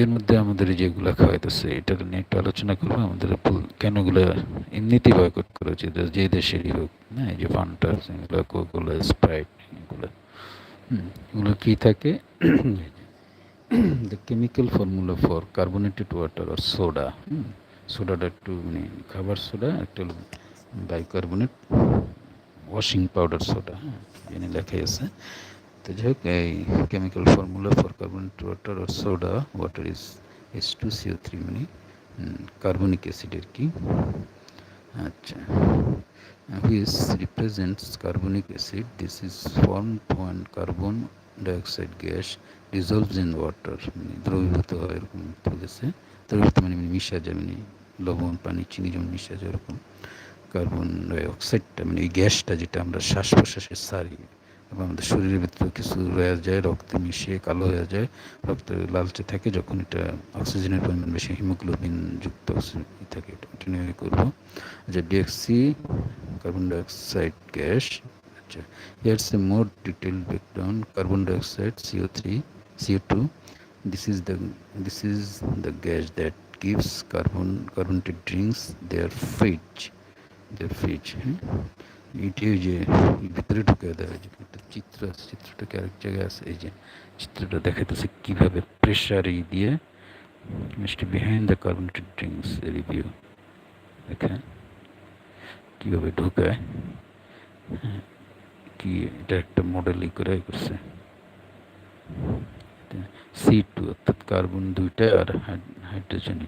এর মধ্যে আমাদের যেগুলো খাওয়াইতেছে এটা নিয়ে একটু আলোচনা করব। আমাদের কেন এগুলো এমনিতেই বয়কট করা উচিত যে দেশেরই হোক না এই যে ফান্টা এগুলো কোকগুলো স্প্রাইট এগুলো। এগুলো কী থাকে? The chemical formula for carbonated water R soda hmm সোডাটা একটু মানে খাবার সোডা একটা বাইকার্বনেট ওয়াশিং পাউডার সোডা হ্যাঁ এনে লেখাই আছে। তো যাই হোক, এই chemical formula for carbonate water R soda water is S two CO three মানে কার্বনিক অ্যাসিডের কি? আচ্ছা which represents carbonic acid this is formed when carbon dioxide gas dissolves in water মানে দ্রবীভূত হয় এরকম বলেছে। দ্রবীভূত মানে মিশা যায় মানে লবণ, পানি, চিনি যেমন মিশা যায়, এরকম কার্বন ডাইঅক্সাইডটা মানে এই গ্যাসটা যেটা আমরা শ্বাস প্রশ্বাসে সারি এবং আমাদের শরীরের ভিতরে কিছু রয়ে যায়, রক্তে মিশিয়ে কালো হয়ে যায়, রক্ত লালচে থাকে, যখন এটা অক্সিজেনের পরিমাণ বেশি হিমোগ্লোবিন যুক্ত অক্সিজেন থাকে, এটা নিয়ে করব। যে ডিএক্সি কার্বন ডাইঅক্সাইড গ্যাস আচ্ছা here's a more detailed breakdown carbon dioxide CO three CO two this is the, this is the gas that gives carbon carbonated drinks their fridge their fridge হ্যাঁ এটি ওই যে ভিতরে ঢুকে দেওয়া একটা চিত্র আছে চিত্রটা কি আরেক জায়গায় আছে এই যে চিত্রটা দেখাইতেছে কীভাবে প্রেশার এই দিয়ে মিষ্টি behind the carbonated drinks review দেখেন কীভাবে ঢুকায় হ্যাঁ কি এটা একটা মডেলই করে করছে সি টু অর্থাৎ কার্বন দুইটা আর হাইড্রোজেন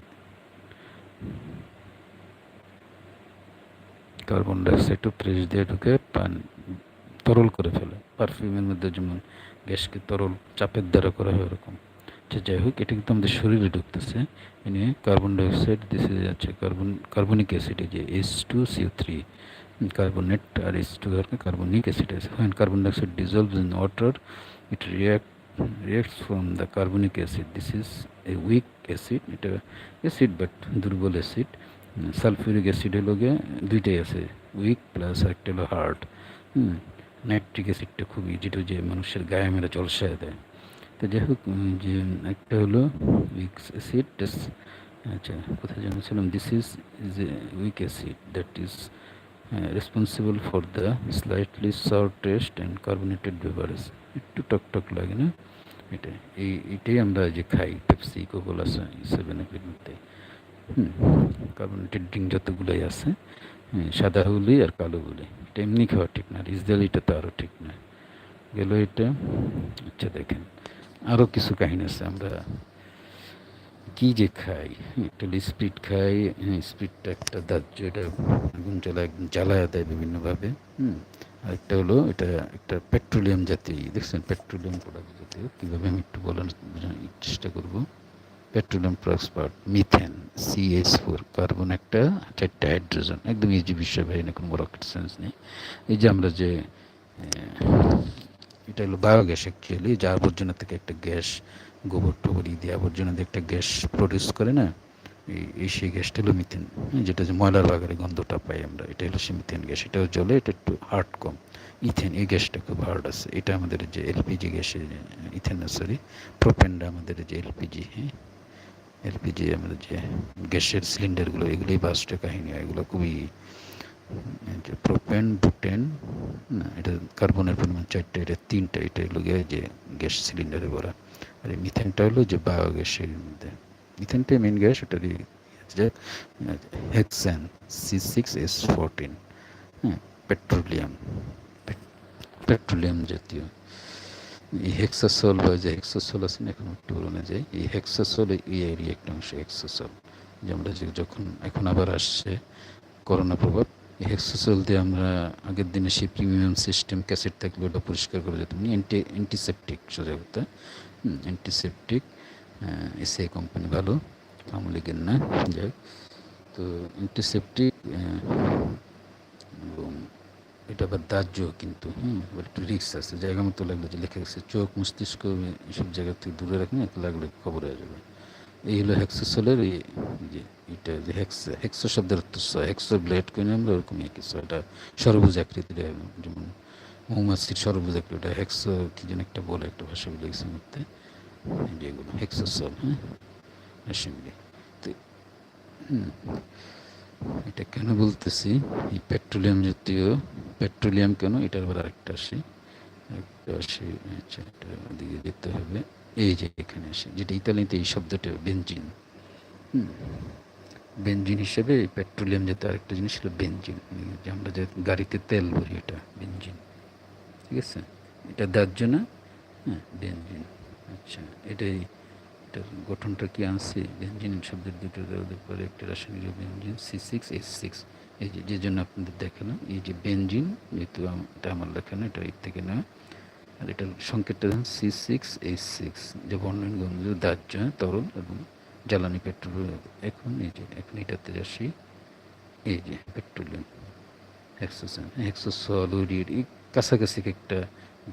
কার্বন ডাইঅক্সাইডও প্রেস দিয়ে ঢুকে পান তরল করে ফেলে। পারফিউমের মধ্যে যেমন গ্যাসকে তরল চাপের দ্বারা করা হয় ওরকম। আচ্ছা যাই হোক, এটা কিন্তু আমাদের শরীরে ঢুকতেছে। এ নিয়ে কার্বন ডাইঅক্সাইড দিস ইজ আছে কার্বন, কার্বনিক অ্যাসিড যে S two CO three carbonate আর এস টু কার্বনিক অ্যাসিড আছে। when carbon dioxide dissolves in water, it react, reacts from the carbonic acid. This is a weak acid, এটা acid but দুর্বল acid sulphuric acid হলো গিয়ে দুইটাই আছে week plus একটা হলো hard হুম nitric অ্যাসিডটা খুবই যেটা যে মানুষের গায়ে মেরে জলসায় দেয়। তো যাই হোক যে একটা হলো উইক অ্যাসিড আচ্ছা কোথায় জানিয়েছিলাম? This is is a weak acid that is responsible for the slightly sour taste and carbonated beverage একটু টক টক লাগে না? এটা, এই, এটাই আমরা যে খাই পেপসি কোকোলা সেভেন আপের মধ্যে হুম কার্বোনেটেড ড্রিঙ্ক যতগুলোই আছে সাদা হুলি আর কালো হুলি। এটা এমনি খাওয়া ঠিক না, রিজদালিটা তো আরও ঠিক না। গেল এটা আচ্ছা দেখেন আরও কিছু কাহিনী আছে, আমরা কী যে খাই একটা স্পিড খাই স্পিডটা একটা দাহ্য, এটা আগুন জ্বালা, জ্বালায় দেয় বিভিন্নভাবে, হুম। আরেকটা হলো, এটা একটা পেট্রোলিয়াম জাতীয়, দেখছেন, পেট্রোলিয়াম প্রোডাক্ট জাতীয়, কীভাবে আমি একটু বলার চেষ্টা করব। Petroleum products part methane CS four carbon একটা, চারটা হাইড্রোজেন। একদম ইজি বিষয় ভাই কোনো রকেট সায়েন্স নেই। এই যে আমরা যে এটা হলো বায়োগ্যাস অ্যাকচুয়ালি যা আবর্জনা থেকে একটা গ্যাস, গোবর টোবর দিয়ে আবর্জনা দিয়ে একটা গ্যাস প্রডিউস করে না, এই সেই গ্যাসটা হলো মিথেন। যেটা যে ময়লার বাগারে গন্ধটা পাই আমরা, এটা হলো সে মিথেন গ্যাস। এটাও জলে, এটা একটু হার্ড কম। ইথেন, এই গ্যাসটা খুব হার্ড আছে। এটা আমাদের যে এলপিজি গ্যাসের ইথেন সরি প্রোপেনটা আমাদের যে এলপিজি হ্যাঁ। এলপিজি, আমাদের যে গ্যাসের সিলিন্ডারগুলো, এগুলোই বাস্টে কাহিনী, এগুলো খুবই প্রোপেন, বুটেন, না, এটা কার্বনের পরিমাণ চারটা, এটা তিনটা, এটা হলো গিয়ে যে গ্যাস সিলিন্ডারে ভরা। আর এই মিথেনটা হলো যে বায়োগ্যাসের মধ্যে। মিথেনটাই মেন গ্যাস ওটারই যে hexane C six S fourteen হ্যাঁ পেট্রোলিয়াম পেট্রোলিয়াম জাতীয়। এই হেক্সাসল বা যে হেক্সাসল আছে না, এখন একটু বলে যায় এই হেক্সাসল এই এরই একটা অংশ হেক্সাসল যে আমরা যখন, এখন আবার আসছে করোনা প্রভাব হেক্সাসল দিয়ে আমরা আগের দিনে সেই প্রিমিয়াম সিস্টেম ক্যাসেট থাকলে ওটা পরিষ্কার করে যেতাম অ্যান্টি অ্যান্টিসেপটিক সোজা কথা অ্যান্টিসেপটিক এসে কোম্পানি ভালো আওয়ামী লীগের না। যাই তো অ্যান্টিসেপটিক এটা আবার দাহ্য কিন্তু হুম একটু রিক্স আছে। জায়গা মতো লাগল যে লেখা গেছে চোখ মস্তিষ্ক এসব জায়গা থেকে দূরে এত লাগলে খবর হয়ে যাবে। এই হলো হেক্সোসোলের এই যে এটা যে হ্যাক্স হেক্সো শব্দের অর্থ হেক্সো ব্লেড করে আমরা ওরকমই কিছু এটা সরবুজ আকৃতির যেমন মৌমাছির সরবুজ আকৃতি ওটা হেক্সো কি যেন একটা বলে একটা ভাষা বলে গেছে মধ্যে। যেগুলো হেক্সোসল হ্যাঁ অ্যাসেম্বলি তো হুম, এটা কেন বলতেছি? এই পেট্রোলিয়াম জাতীয়, পেট্রোলিয়াম কেন? এটার আবার আরেকটা আসি। একটা আসি আচ্ছা এটা দিকে যেতে হবে। এই যে এখানে আসে, যেটা ইতালিতে এই শব্দটা বেঞ্জিন হুম। বেঞ্জিন হিসেবে এই পেট্রোলিয়াম জাতীয় আরেকটা জিনিস হলো বেঞ্জিন যে আমরা যে গাড়িতে তেল ভরি এটা বেঞ্জিন ঠিক আছে? এটা দাহ্য না? হ্যাঁ বেঞ্জিন আচ্ছা এটাই এটার গঠনটা কি আনছে বেঞ্জিন শব্দের দুটো দেওয়ার পরে একটা রাসায়নিক benzene C six H six এই যে যে জন্য আপনাদের দেখালাম এই যে বেঞ্জিন যেহেতু এটা আমার লেখা না, এটা এর থেকে না। আর এটার সংকেতটা দেখুন সি সিক্স এইচ সিক্স যে বর্ণন গন্ধ, দাহ্য, তরল এবং জ্বালানি পেট্রোল। এখন এই যে, এখন এটাতে আসি। এই যে, পেট্রোলিয়াম হেক্সোসেন হেক্সোসলিড এই কাছাকাছি একটা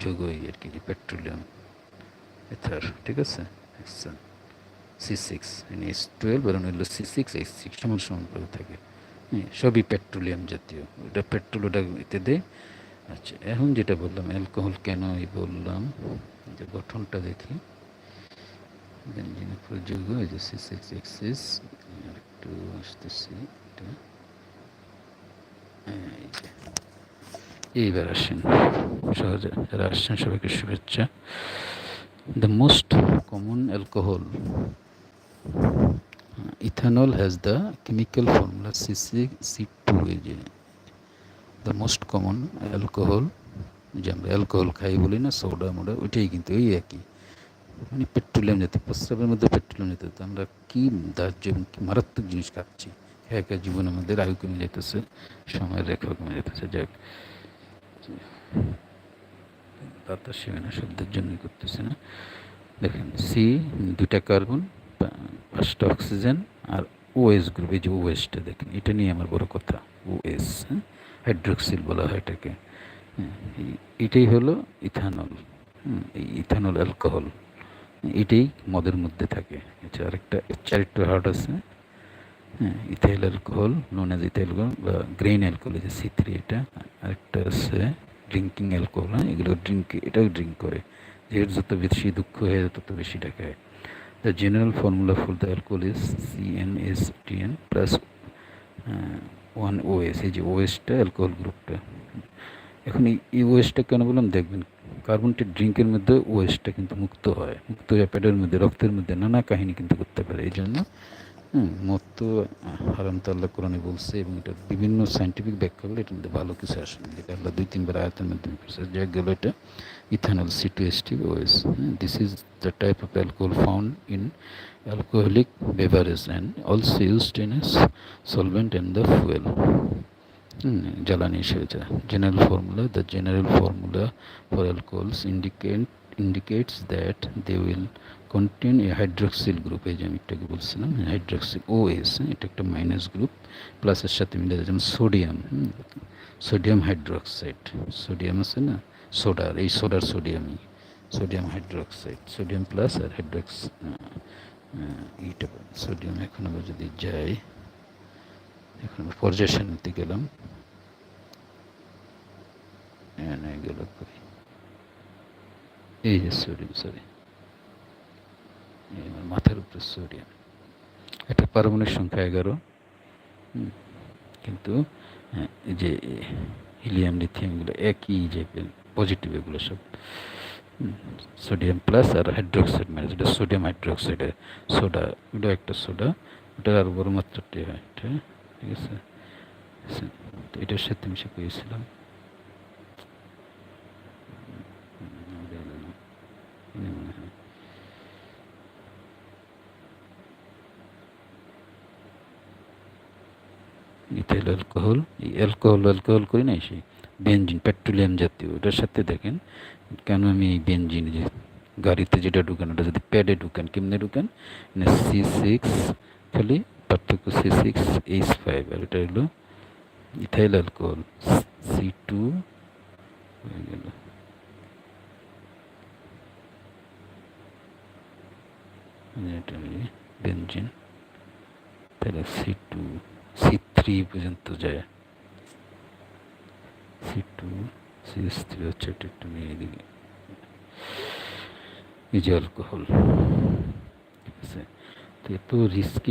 যোগ এই আর কি পেট্রোলিয়াম, এথার, ঠিক আছে? Hexane C six S twelve আর হলো সি সিক্স এইচ সিক্স সমান সমান করে থাকে। হ্যাঁ সবই পেট্রোলিয়াম জাতীয়। ওটা পেট্রোল ওটা এতে দেয় আচ্ছা এখন যেটা বললাম অ্যালকোহল কেন এই বললাম? যে গঠনটা দেখি। বেঞ্জিনের এই যে সি সিক্স এক্সিস একটু আসতেছি এটা। এই এইবার আসেন। সহজে আসছেন সবাইকে শুভেচ্ছা। The most common alcohol ethanol has the chemical formula C C C two এই যে আমরা অ্যালকোহল খাই বলি না সোডা মোডা ওইটাই কিন্তু ওই একই। মানে পেট্রোলিয়াম জাতীয় প্রস্রাবের মধ্যে পেট্রোলিয়াম জাতীয়। আমরা কী দাহ্য মারাত্মক জিনিস খাচ্ছি? একা জীবন আমাদের আয়ু কমে যেতেছে সময়ের রেখা কমে যেতেছে যাক বাতাস সীমানা শব্দের জন্যই করতেছে না। দেখেন সি দুইটা কার্বন পাঁচটা অক্সিজেন আর ওএস গ্রুপ এই যে ওএসটা দেখেন এটা নিয়ে আমার বড় কথা ওএস হ্যাঁ? হাইড্রোক্সিল বলা হয় এটাকে হ্যাঁ, এটাই হলো ইথানল এই ইথানল অ্যালকোহল এটাই মদের মধ্যে থাকে। আচ্ছা আরেকটা চারিত্র হার্ট আছে হ্যাঁ ethyl alcohol known as ethyl বা গ্রেইন অ্যালকোহল যে সি থ্রি এটা আরেকটা আছে ড্রিঙ্কিং অ্যালকোহল হ্যাঁ এগুলো ড্রিঙ্ক এটাও ড্রিঙ্ক করে যেহেতু যত বেশি দুঃখ হয়ে তত বেশি দেখায় the general formula for the alcohol is CnSTn plus one OS এই যে ওএসটা অ্যালকোহল গ্রুপটা এখন এই ওয়েস্টটা কেন বললাম? দেখবেন কার্বনটি ড্রিঙ্কের মধ্যে ওয়েস্টটা কিন্তু মুক্ত হয়। মুক্ত হয়ে পেটের মধ্যে, রক্তের মধ্যে নানা কাহিনী কিন্তু করতে পারে। এই জন্য হুম, মত হারাম তো কোরআনে বলছে এবং এটা বিভিন্ন সাইন্টিফিক ব্যাখ্যা করলে এটার মধ্যে ভালো কিছু আসে যেটা আল্লাহ দুই, তিনবার আয়াতের মাধ্যমে যা গেল এটা ethanol C two S T OS this is the type of alcohol found in alcoholic beverage and also used in as solvent and the fuel জ্বালানি হিসেবে general formula the general formula for alcohols indicate indicates that they will contain a hydroxyl group, এই যে আমি একটাকে বলছিলাম hydroxyl ও S এটা একটা minus group প্লাসের সাথে মিলে যেমন সোডিয়াম সোডিয়াম হাইড্রোক্সাইড সোডিয়াম আছে না সোডার এই সোডার সোডিয়ামই সোডিয়াম হাইড্রোক্সাইড সোডিয়াম প্লাস আর হাইড্রোক্স এইটা সোডিয়াম এখন আবার যদি যাই, এখন আমরা পর্যায় সারণীতে গেলাম হ্যাঁ গেল এই যে সোডিয়াম সরি মাথার উপরে সোডিয়াম। এটা পারমাণবিক সংখ্যা এগারো। কিন্তু হ্যাঁ, যে হিলিয়াম লিথিয়ামগুলো একই যে পজিটিভ এগুলো সব। সোডিয়াম প্লাস আর হাইড্রোক্সাইড মানে যেটা সোডিয়াম হাইড্রোক্সাইড সোডা ওটা একটা সোডা ওটা আর বড় মাত্রাটি হয় ঠিক আছে? আচ্ছা, এটার সাথে মিশে পেয়েছিলাম ইথাইল অ্যালকোহল, এই অ্যালকোহল অ্যালকোহল করি না সেই বেঞ্জিন পেট্রোলিয়াম জাতীয় ওটার সাথে দেখেন কেন আমি এই বেঞ্জিন যে গাড়িতে যেটা ঢুকান, ওটা যদি প্যাডে ঢুকান, কেমনে ঢুকান? সি সিক্স, খালি পার্থক্য সি সিক্স, এইচ ফাইভ, আর এটা হলো ইথাইল অ্যালকোহল, সি টু, হয়ে গেল। বেঞ্জিন তাহলে সি টু, সি থ্রি পর্যন্ত যায় C two C S three হচ্ছে এটা একটু নিয়ে এদিকে এই যে অ্যালকোহল ঠিক আছে তো এত রিস্কি